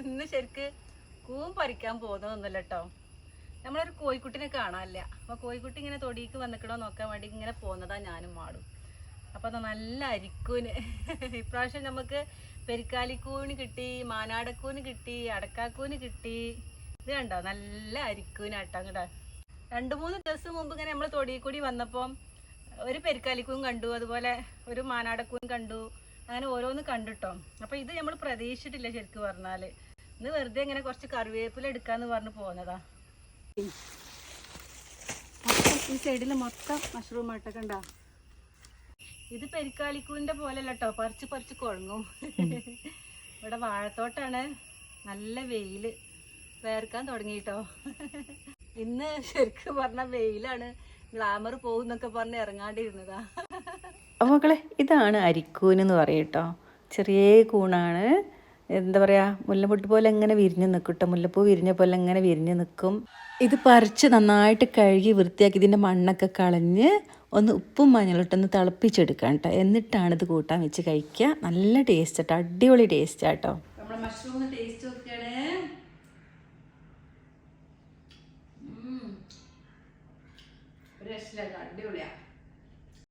ഇന്ന് ശരിക്ക് കൂം പറിക്കാൻ പോകുന്നൊന്നുമില്ല കേട്ടോ നമ്മളൊരു കോഴിക്കുട്ടിനെ കാണാനില്ല. അപ്പൊ കോഴിക്കുട്ടി ഇങ്ങനെ തൊടിക്ക് വന്നിക്കണോ നോക്കാൻ വേണ്ടി ഇങ്ങനെ പോകുന്നതാ ഞാനും മാടും. അപ്പൊ അത് നല്ല അരിക്കൂന്. ഇപ്രാവശ്യം നമുക്ക് പെരിക്കാലിക്കൂന് കിട്ടി മാനാടക്കൂന് കിട്ടി അടക്കാക്കൂന് കിട്ടി. ഇത് കണ്ടോ? നല്ല അരിക്കൂനാട്ടോ അങ്ങോട്ട് രണ്ട് മൂന്ന് ദിവസം മുമ്പ് ഇങ്ങനെ നമ്മൾ തൊടിയിൽ കൂടി വന്നപ്പം ഒരു പെരിക്കാലിക്കൂൻ കണ്ടു അതുപോലെ ഒരു മാനാടക്കൂൻ കണ്ടു. അങ്ങനെ ഓരോന്ന് കണ്ടിട്ടോ. അപ്പൊ ഇത് നമ്മൾ പ്രതീക്ഷിച്ചിട്ടില്ല ശരിക്കും പറഞ്ഞാൽ. ഇന്ന് വെറുതെ ഇങ്ങനെ കുറച്ച് കറിവേപ്പില എടുക്കാന്ന് പറഞ്ഞു പോന്നതാ. ഈ സൈഡിൽ മൊത്തം മഷ്റൂം ആയിട്ടൊക്കെ ഉണ്ടാ ഇത് പെരിക്കാലിക്കൂവിന്റെ പോലെ കേട്ടോ പറിച്ച് പറിച്ച് കുഴങ്ങും. ഇവിടെ വാഴത്തോട്ടാണ് നല്ല വെയിൽ വേർക്കാൻ തുടങ്ങിട്ടോ ഇന്ന് ശരിക്കും പറഞ്ഞ വെയിലാണ്. ഗ്ലാമർ പോകുന്നൊക്കെ പറഞ്ഞ് ഇറങ്ങാണ്ടിരുന്നതാ. അപ്പോൾ മക്കളെ ഇതാണ് അരിക്കൂൻ എന്ന് പറയും കേട്ടോ. ചെറിയ കൂണാണ്. എന്താ പറയുക മുല്ലപ്പൊട്ട് പോലെ എങ്ങനെ വിരിഞ്ഞു നിൽക്കും കേട്ടോ. മുല്ലപ്പൂ വിരിഞ്ഞ പോലെ എങ്ങനെ വിരിഞ്ഞു നിൽക്കും ഇത് പറിച്ച് നന്നായിട്ട് കഴുകി വൃത്തിയാക്കി ഇതിന്റെ മണ്ണൊക്കെ കളഞ്ഞ് ഒന്ന് ഉപ്പും മഞ്ഞളിട്ടൊന്ന് തിളപ്പിച്ചെടുക്കാം കേട്ടോ. എന്നിട്ടാണ് ഇത് കൂട്ടാൻ വെച്ച് കഴിക്കുക. നല്ല ടേസ്റ്റ് കേട്ടോ അടിപൊളി ടേസ്റ്റ് കേട്ടോ നമ്മുടെ മഷ്റൂം ടേസ്റ്റ് 这是那个六两